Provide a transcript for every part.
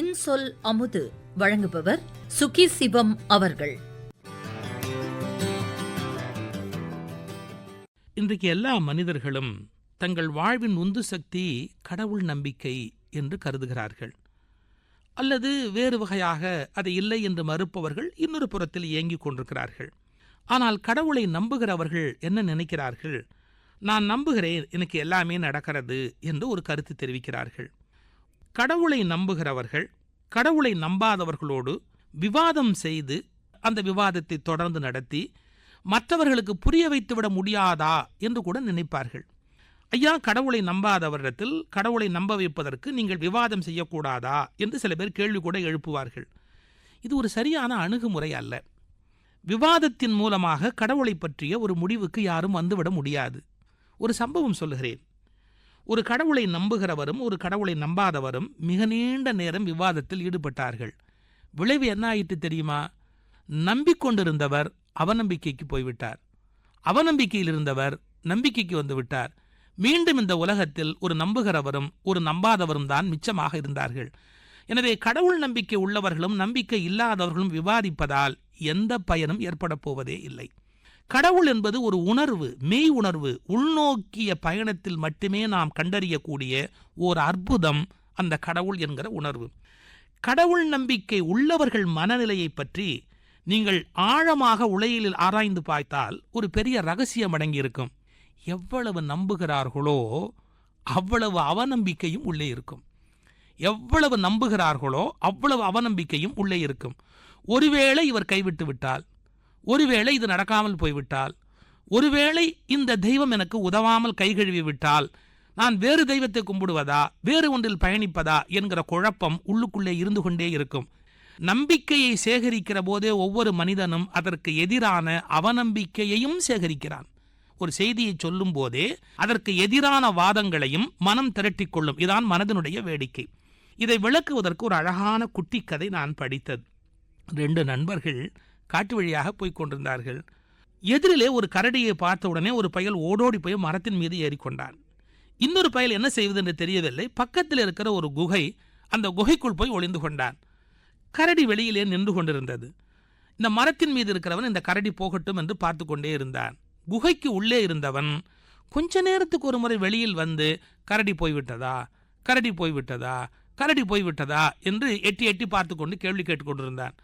இன்சொல் அமுது வழங்குபவர் சுகி சிவம் அவர்கள். இன்றைக்கு எல்லா மனிதர்களும் தங்கள் வாழ்வின் உந்து சக்தி கடவுள் நம்பிக்கை என்று கருதுகிறார்கள். அல்லது வேறு வகையாக அது இல்லை என்று மறுப்பவர்கள் இன்னொரு புறத்தில் இயங்கிக் கொண்டிருக்கிறார்கள். ஆனால் கடவுளை நம்புகிறவர்கள் என்ன நினைக்கிறார்கள்? நான் நம்புகிறேன் எனக்கு எல்லாமே நடக்கிறது என்று ஒரு கருத்து தெரிவிக்கிறார்கள். கடவுளை நம்புகிறவர்கள் கடவுளை நம்பாதவர்களோடு விவாதம் செய்து அந்த விவாதத்தை தொடர்ந்து நடத்தி மற்றவர்களுக்கு புரிய வைத்துவிட முடியாதா என்று கூட நினைப்பார்கள். ஐயா கடவுளை நம்பாதவரிடத்தில் கடவுளை நம்ப வைப்பதற்கு நீங்கள் விவாதம் செய்யக்கூடாதா என்று சில பேர் கேள்வி கூட எழுப்புவார்கள். இது ஒரு சரியான அணுகுமுறை அல்ல. விவாதத்தின் மூலமாக கடவுளை பற்றிய ஒரு முடிவுக்கு யாரும் வந்துவிட முடியாது. ஒரு சம்பவம் சொல்லுகிறேன். ஒரு கடவுளை நம்புகிறவரும் ஒரு கடவுளை நம்பாதவரும் மிக நீண்ட நேரம் விவாதத்தில் ஈடுபட்டார்கள். விளைவு என்ன ஆயிற்று தெரியுமா? நம்பிக்கொண்டிருந்தவர் அவநம்பிக்கைக்கு போய்விட்டார். அவநம்பிக்கையில் இருந்தவர் நம்பிக்கைக்கு வந்து விட்டார் மீண்டும் இந்த உலகத்தில் ஒரு நம்புகிறவரும் ஒரு நம்பாதவரும் தான் மிச்சமாக இருந்தார்கள். எனவே கடவுள் நம்பிக்கை உள்ளவர்களும் நம்பிக்கை இல்லாதவர்களும் விவாதிப்பதால் எந்த பயனும் ஏற்பட போவதே இல்லை. கடவுள் என்பது ஒரு உணர்வு மெய் உணர்வு. உள்நோக்கிய பயணத்தில் மட்டுமே நாம் கண்டறியக்கூடிய ஓர் அற்புதம் அந்த கடவுள் என்கிற உணர்வு. கடவுள் நம்பிக்கை உள்ளவர்கள் மனநிலையை பற்றி நீங்கள் ஆழமாக உலகில் ஆராய்ந்து பார்த்தால் ஒரு பெரிய ரகசியம் அடங்கியிருக்கும். எவ்வளவு நம்புகிறார்களோ அவ்வளவு அவநம்பிக்கையும் உள்ளே இருக்கும். எவ்வளவு நம்புகிறார்களோ அவ்வளவு அவநம்பிக்கையும் உள்ளே இருக்கும். ஒருவேளை இவர் கைவிட்டு விட்டால் ஒருவேளை இது நடக்காமல் போய்விட்டால் ஒருவேளை இந்த தெய்வம் எனக்கு உதவாமல் கைகழுவி விட்டால் நான் வேறு தெய்வத்தை கும்பிடுவதா வேறு ஒன்றில் பயணிப்பதா என்கிற குழப்பம் உள்ளுக்குள்ளே இருந்து கொண்டே இருக்கும். நம்பிக்கையை சேகரிக்கிற போதே ஒவ்வொரு மனிதனும் அதற்கு எதிரான அவநம்பிக்கையையும் சேகரிக்கிறான். ஒரு செய்தியை சொல்லும் போதே அதற்கு எதிரான வாதங்களையும் மனம் திரட்டிக் கொள்ளும். இதான் மனதினுடைய வேடிக்கை. இதை விளக்குவதற்கு ஒரு அழகான குட்டி கதை நான் படித்தது. ரெண்டு நண்பர்கள் காட்டு வழியாக போய்க் கொண்டிருந்தார்கள். எதிரிலே ஒரு கரடியை பார்த்த உடனே ஒரு பயல் ஓடோடி போய் மரத்தின் மீது ஏறிக்கொண்டான் இன்னொரு பயல் என்ன செய்வது என்று தெரியவில்லை. பக்கத்தில் இருக்கிற ஒரு குகை அந்த குகைக்குள் போய் ஒளிந்து கொண்டான். கரடி வெளியிலே நின்று கொண்டிருந்தது. இந்த மரத்தின் மீது இருக்கிறவன் இந்த கரடி போகட்டும் என்று பார்த்து கொண்டே இருந்தான். குகைக்கு உள்ளே இருந்தவன் கொஞ்ச நேரத்துக்கு ஒரு முறை வெளியில் வந்து கரடி போய்விட்டதா? கரடி போய்விட்டதா? கரடி போய்விட்டதா? என்று எட்டி எட்டி பார்த்து கொண்டு கேள்வி கேட்டுக்கொண்டிருந்தான்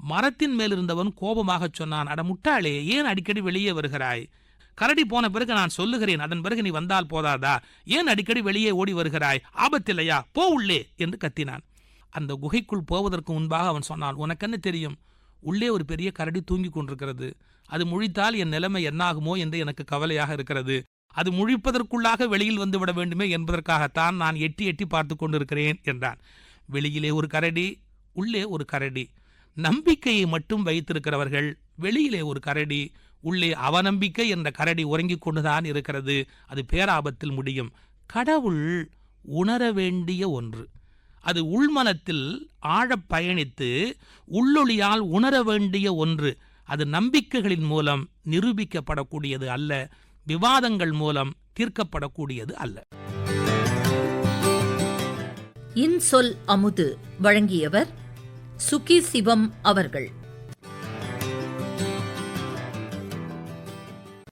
மரத்தின் மேல் இருந்தவன் கோபமாக சொன்னான் அட முட்டாளே ஏன் அடிக்கடி வெளியே வருகிறாய்? கரடி போன பிறகு நான் சொல்லுகிறேன் அதன் பிறகு நீ வந்தால் போதாதா? ஏன் அடிக்கடி வெளியே ஓடி வருகிறாய்? ஆபத்தில்லையா? போ உள்ளே! என்று கத்தினான். அந்த குகைக்குள் போவதற்கு முன்பாக அவன் சொன்னான் உனக்கென்ன தெரியும்? உள்ளே ஒரு பெரிய கரடி தூங்கி கொண்டிருக்கிறது. அது முழித்தால் என் நிலைமை என்னாகுமோ என்று எனக்கு கவலையாக இருக்கிறது. அது முழிப்பதற்குள்ளாக வெளியில் வந்து விட வேண்டுமே என்பதற்காகத்தான் நான் எட்டி எட்டி பார்த்து கொண்டிருக்கிறேன் என்றான். வெளியிலே ஒரு கரடி உள்ளே ஒரு கரடி. நம்பிக்கையை மட்டும் வைத்திருக்கிறவர்கள் வெளியிலே ஒரு கரடி உள்ளே அவநம்பிக்கை என்ற கரடி உறங்கிக் கொண்டுதான் இருக்கிறது. அது பேராபத்தில் முடியும். கடவுள் உணர வேண்டிய ஒன்று. அது உள்மனத்தில் ஆழப் பயணித்து உள்ளொளியால் உணர வேண்டிய ஒன்று. அது நம்பிக்கைகளின் மூலம் நிரூபிக்கப்படக்கூடியது அல்ல விவாதங்கள் மூலம் தீர்க்கப்படக்கூடியது அல்ல. இன்சொல் அமுது வழங்கியவர் சுகி சிவம் அவர்கள்.